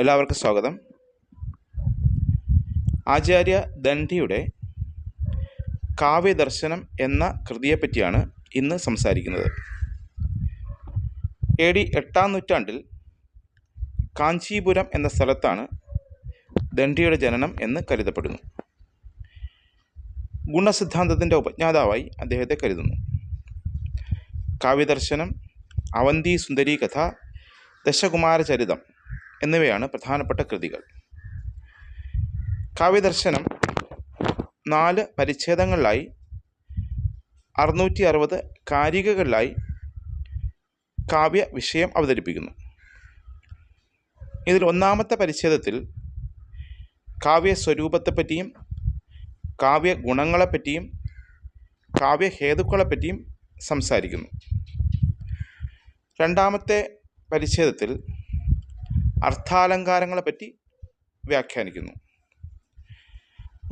എല്ലാവർക്കും സ്വാഗതം. ആചാര്യ ദണ്ഡിയുടെ കാവ്യദർശനം എന്ന കൃതിയെപ്പറ്റിയാണ് ഇന്ന് സംസാരിക്കുന്നത്. എ ഡി എട്ടാം നൂറ്റാണ്ടിൽ കാഞ്ചീപുരം എന്ന സ്ഥലത്താണ് ദണ്ഡിയുടെ ജനനം എന്ന് കരുതപ്പെടുന്നു. ഗുണസിദ്ധാന്തത്തിന്റെ ഉപജ്ഞാതാവായി അദ്ദേഹത്തെ കരുതുന്നു. കാവ്യദർശനം അവന്തി സുന്ദരി കഥ ദശകുമാരചരിതം എന്നിവയാണ് പ്രധാനപ്പെട്ട കൃതികൾ. കാവ്യദർശനം നാല് പരിച്ഛേദങ്ങളിലായി അറുന്നൂറ്റി അറുപത് കാരികകളിലായി കാവ്യ വിഷയം അവതരിപ്പിക്കുന്നു. ഇതിൽ ഒന്നാമത്തെ പരിച്ഛേദത്തിൽ കാവ്യ സ്വരൂപത്തെപ്പറ്റിയും കാവ്യ ഗുണങ്ങളെപ്പറ്റിയും കാവ്യ ഹേതുക്കളെപ്പറ്റിയും സംസാരിക്കുന്നു. രണ്ടാമത്തെ പരിച്ഛേദത്തിൽ അർത്ഥാലങ്കാരങ്ങളെപ്പറ്റി വ്യാഖ്യാനിക്കുന്നു.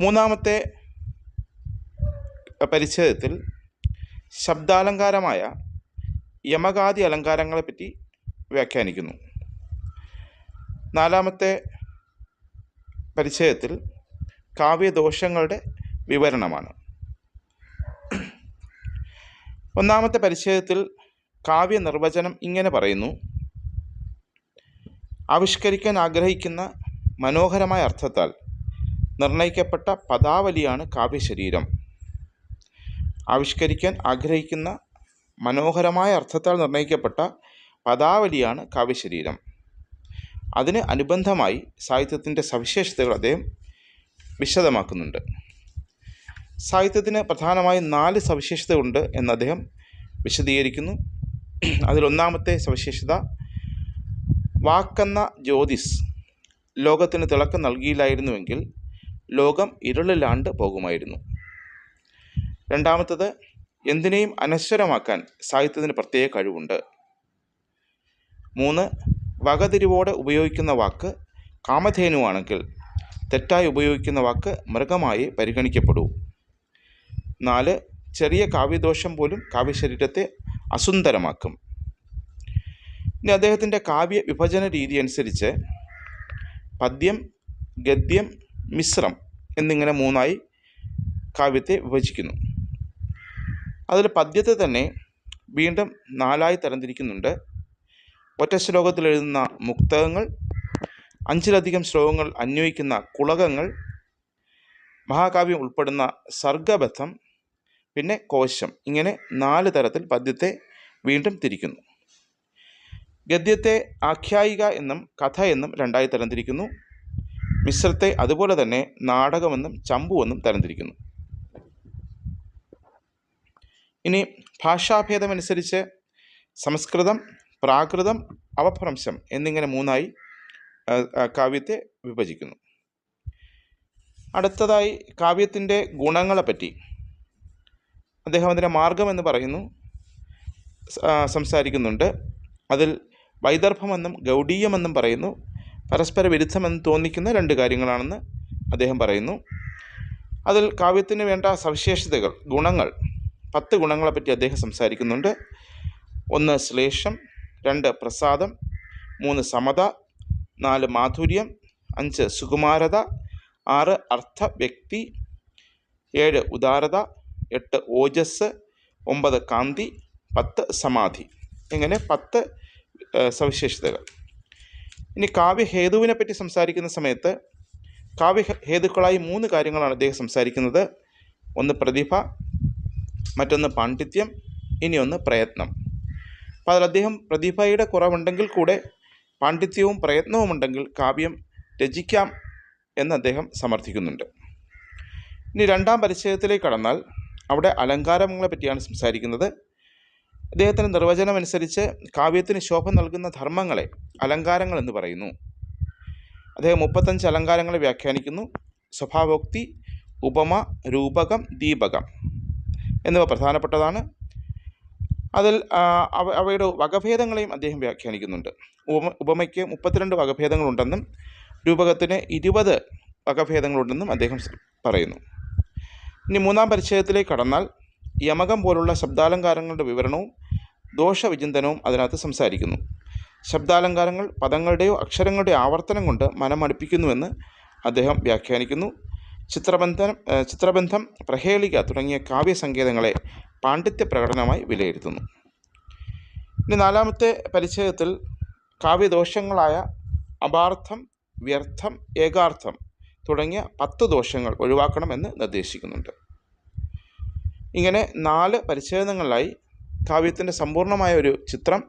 മൂന്നാമത്തെ പരിച്ഛേദത്തിൽ ശബ്ദാലങ്കാരമായ യമകാദി അലങ്കാരങ്ങളെപ്പറ്റി വ്യാഖ്യാനിക്കുന്നു. നാലാമത്തെ പരിച്ഛേദത്തിൽ കാവ്യദോഷങ്ങളുടെ വിവരണമാണ്. ഒന്നാമത്തെ പരിച്ഛേദത്തിൽ കാവ്യ നിർവചനം ഇങ്ങനെ പറയുന്നു. ആവിഷ്കരിക്കാൻ ആഗ്രഹിക്കുന്ന മനോഹരമായ അർത്ഥത്താൽ നിർണയിക്കപ്പെട്ട പദാവലിയാണ് കാവ്യശരീരം. ആവിഷ്കരിക്കാൻ ആഗ്രഹിക്കുന്ന മനോഹരമായ അർത്ഥത്താൽ നിർണയിക്കപ്പെട്ട പദാവലിയാണ് കാവ്യശരീരം. അതിന് അനുബന്ധമായി സാഹിത്യത്തിന്റെ സവിശേഷതകൾ അദ്ദേഹം വിശദമാക്കുന്നുണ്ട്. സാഹിത്യത്തിന് പ്രധാനമായും നാല് സവിശേഷതയുണ്ട് എന്ന് അദ്ദേഹം വിശദീകരിക്കുന്നു. അതിലൊന്നാമത്തെ സവിശേഷത വാക്കെന്ന ജ്യോതിസ് ലോകത്തിന് തിളക്കം നൽകിയില്ലായിരുന്നുവെങ്കിൽ ലോകം ഇരുളിലാണ്ട് പോകുമായിരുന്നു. രണ്ടാമത്തത് എന്തിനേയും അനശ്വരമാക്കാൻ സാഹിത്യത്തിന് പ്രത്യേക കഴിവുണ്ട്. മൂന്ന് വകതിരിവോടെ ഉപയോഗിക്കുന്ന വാക്ക് കാമധേനുവാണെങ്കിൽ തെറ്റായി ഉപയോഗിക്കുന്ന വാക്ക് മൃഗമായി പരിഗണിക്കപ്പെടൂ. നാല് ചെറിയ കാവ്യദോഷം പോലും കാവ്യശരീരത്തെ അസുന്ദരമാക്കും. ഇനി അദ്ദേഹത്തിന്റെ കാവ്യ വിഭജന രീതി അനുസരിച്ച് പദ്യം ഗദ്യം മിശ്രം എന്നിങ്ങനെ മൂന്നായി കാവ്യത്തെ വിഭജിക്കുന്നു. അതിൽ പദ്യത്തെ തന്നെ വീണ്ടും നാലായി തരംതിരിക്കുന്നുണ്ട്. ഒറ്റ ശ്ലോകത്തിൽ എഴുതുന്ന മുക്തകങ്ങൾ അഞ്ചിലധികം ശ്ലോകങ്ങൾ അന്വയിക്കുന്ന കുളകങ്ങൾ മഹാകാവ്യം ഉൾപ്പെടുന്ന സർഗബദ്ധം പിന്നെ കോശം ഇങ്ങനെ നാല് തരത്തിൽ പദ്യത്തെ വീണ്ടും തിരിക്കുന്നു. ഗദ്യത്തെ ആഖ്യായിക എന്നും കഥ എന്നും രണ്ടായി തരംതിരിക്കുന്നു. മിശ്രത്തെ അതുപോലെ തന്നെ നാടകമെന്നും ചമ്പുവെന്നും തരംതിരിക്കുന്നു. ഇനി ഭാഷാഭേദമനുസരിച്ച് സംസ്കൃതം പ്രാകൃതം അവഭ്രംശം എന്നിങ്ങനെ മൂന്നായി കാവ്യത്തെ വിഭജിക്കുന്നു. അടുത്തതായി കാവ്യത്തിന്റെ ഗുണങ്ങളെപ്പറ്റി. അദ്ദേഹം അതിന്റെ മാർഗം എന്ന് പറയുന്നു സംസാരിക്കുന്നുണ്ട്. അതിൽ വൈദർഭമെന്നും ഗൗഡീയമെന്നും പറയുന്നു. പരസ്പര വിരുദ്ധമെന്ന് തോന്നിക്കുന്ന രണ്ട് കാര്യങ്ങളാണെന്ന് അദ്ദേഹം പറയുന്നു. അതിൽ കാവ്യത്തിന് വേണ്ട സവിശേഷതകൾ ഗുണങ്ങൾ പത്ത് ഗുണങ്ങളെപ്പറ്റി അദ്ദേഹം സംസാരിക്കുന്നുണ്ട്. ഒന്ന് ശ്ലേഷം രണ്ട് പ്രസാദം മൂന്ന് സമത നാല് മാധുര്യം അഞ്ച് സുകുമാരത ആറ് അർത്ഥ വ്യക്തി ഏഴ് ഉദാരത എട്ട് ഓജസ് ഒമ്പത് കാന്തി പത്ത് സമാധി. ഇങ്ങനെ പത്ത് സവിശേഷതകൾ. ഇനി കാവ്യഹേതുവിനെ പറ്റി സംസാരിക്കുന്ന സമയത്ത് കാവ്യ ഹേതുക്കളായി മൂന്ന് കാര്യങ്ങളാണ് അദ്ദേഹം സംസാരിക്കുന്നത്. ഒന്ന് പ്രതിഭ മറ്റൊന്ന് പാണ്ഡിത്യം ഇനിയൊന്ന് പ്രയത്നം. അപ്പോൾ അതിൽ അദ്ദേഹം പ്രതിഭയുടെ കുറവുണ്ടെങ്കിൽ കൂടെ പാണ്ഡിത്യവും പ്രയത്നവും ഉണ്ടെങ്കിൽ കാവ്യം രചിക്കാം എന്ന് അദ്ദേഹം സമർത്ഥിക്കുന്നുണ്ട്. ഇനി രണ്ടാം പരിചയത്തിലേക്ക് കടന്നാൽ അവിടെ അലങ്കാരങ്ങളെ പറ്റിയാണ് സംസാരിക്കുന്നത്. അദ്ദേഹത്തിന്റെ നിർവചനം അനുസരിച്ച് കാവ്യത്തിന് ശോഭ നൽകുന്ന ധർമ്മങ്ങളെ അലങ്കാരങ്ങൾ എന്ന് പറയുന്നു. അദ്ദേഹം മുപ്പത്തഞ്ച് അലങ്കാരങ്ങളെ വ്യാഖ്യാനിക്കുന്നു. സ്വഭാവോക്തി ഉപമ രൂപകം ദീപകം എന്നിവ പ്രധാനപ്പെട്ടതാണ്. അതിൽ അവയുടെ വകഭേദങ്ങളെയും അദ്ദേഹം വ്യാഖ്യാനിക്കുന്നുണ്ട്. ഉപമ ഉപമയ്ക്ക് മുപ്പത്തിരണ്ട് വകഭേദങ്ങളുണ്ടെന്നും രൂപകത്തിന് ഇരുപത് വകഭേദങ്ങളുണ്ടെന്നും അദ്ദേഹം പറയുന്നു. ഇനി മൂന്നാം പരിച്ഛേദത്തിലേക്ക് കടന്നാൽ യമകം പോലുള്ള ശബ്ദാലങ്കാരങ്ങളുടെ വിവരണവും ദോഷവിചിന്തനവും അതിനകത്ത് സംസാരിക്കുന്നു. ശബ്ദാലങ്കാരങ്ങൾ പദങ്ങളുടെയോ അക്ഷരങ്ങളുടെയോ ആവർത്തനം കൊണ്ട് മനമടുപ്പിക്കുന്നുവെന്ന് അദ്ദേഹം വ്യാഖ്യാനിക്കുന്നു. ചിത്രബന്ധനം ചിത്രബന്ധം പ്രഹേളിക തുടങ്ങിയ കാവ്യസങ്കേതങ്ങളെ പാണ്ഡിത്യ പ്രകടനമായി വിലയിരുത്തുന്നു. ഇനി നാലാമത്തെ പരിച്ഛേദത്തിൽ കാവ്യദോഷങ്ങളായ അപാർത്ഥം വ്യർത്ഥം ഏകാർത്ഥം തുടങ്ങിയ പത്ത് ദോഷങ്ങൾ ഒഴിവാക്കണമെന്ന് നിർദ്ദേശിക്കുന്നുണ്ട്. ഇങ്ങനെ നാല് പരിച്ഛേദങ്ങളിലായി കാവ്യത്തിന്റെ സമ്പൂർണമായ ഒരു ചിത്രം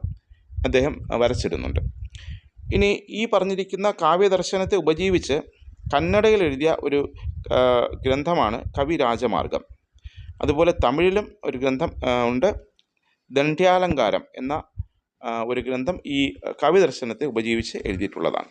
അദ്ദേഹം വരച്ചിടുന്നുണ്ട്. ഇനി ഈ പറഞ്ഞിരിക്കുന്ന കാവ്യദർശനത്തെ ഉപജീവിച്ച് കന്നഡയിൽ എഴുതിയ ഒരു ഗ്രന്ഥമാണ് കവി രാജമാർഗം. അതുപോലെ തമിഴിലും ഒരു ഗ്രന്ഥം ഉണ്ട്. ദണ്ഡ്യാലങ്കാരം എന്ന ഒരു ഗ്രന്ഥം ഈ കാവ്യദർശനത്തെ ഉപജീവിച്ച് എഴുതിയിട്ടുള്ളതാണ്.